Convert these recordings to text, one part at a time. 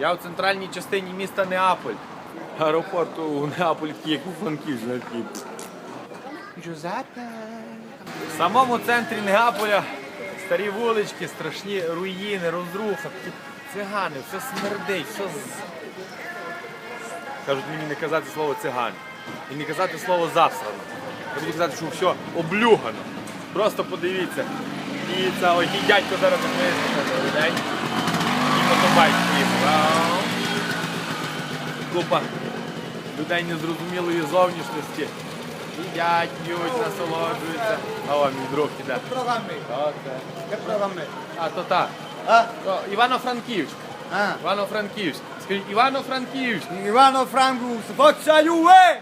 Я в центральній частині міста Неаполь. Аеропорту у Неаполь як у Франківськ на такий. Джузеппе. В самому центрі Неаполя старі вулички, страшні руїни, розруха, цигани, все смердить, все з... Кажуть мені не казати слово циган. І не казати слово засрано. Я казати, що все облюгано. Просто подивіться. І це ой, дядько зараз на день. І мотобайк. Купа людей незрозумілої зовнішності. Їдять, п'ють, насолоджуються. А о, мій друг іде. Che programme? А, то так. То Івано-Франківськ. Івано-Франківськ. Скажіть, Івано-Франківськ. Juve!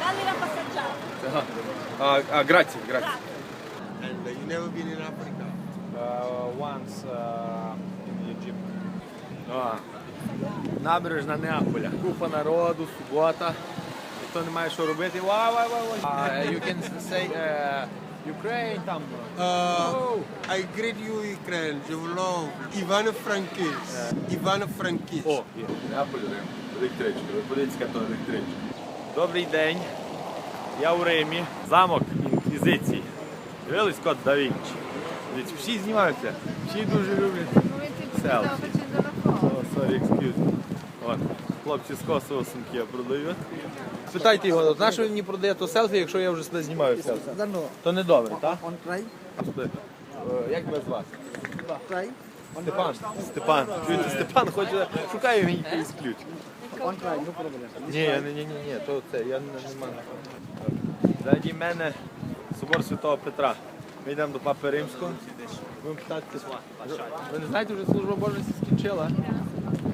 Dalli la passeggiata. А, а, граці, граці. Never been in Africa? Uh, once uh, in Egypt. А, набережна Неаполя. Купа народу, субота. Ніхто не має що робити. Вау, вау, вау. Uh, you can say uh, Ukraine там. Uh, Oh. I greet you, Ukraine. Je vous love. Ivano-Frankivsk. Ivano-Frankivsk. О, є. Неаполь, Рим. Електричка. Ви подивіться, яка то електричка. Добрий день. Я у Римі. Замок інквізиції. Дивились код да Вінчі. Всі знімаються. Всі дуже люблять. Селфі. О, sorry, excuse me. От, хлопці з Косово сумки продають. Спитайте його, от на що він мені продає то селфі, якщо я вже себе знімаю селфі? То не добре, так? on try, Е, Як тебе звати? try, Степан. Степан. Чуєте, Степан хоче, шукає мені якийсь ключ. on try, no problem. Ні, ні, ні, ні, то це, я не, маю. Ззаді мене собор Святого Петра. Ми йдемо до Папи Римського. Будемо питатися. Ви не знаєте, вже служба Божа скінчила?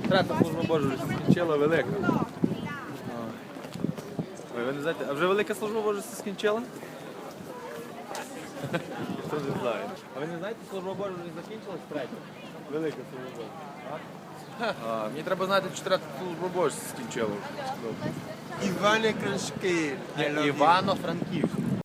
Третя служба Божа вже скінчила велика. Ой, ви не знаєте, а вже велика служба Божа скінчила? Хто не знає. А ви не знаєте, служба Божа вже закінчилась третя? Велика служба Божа. А, мені треба знати, чи третя служба Божа скінчила. Ivano-Frankivsk. I. Івано-Франківськ.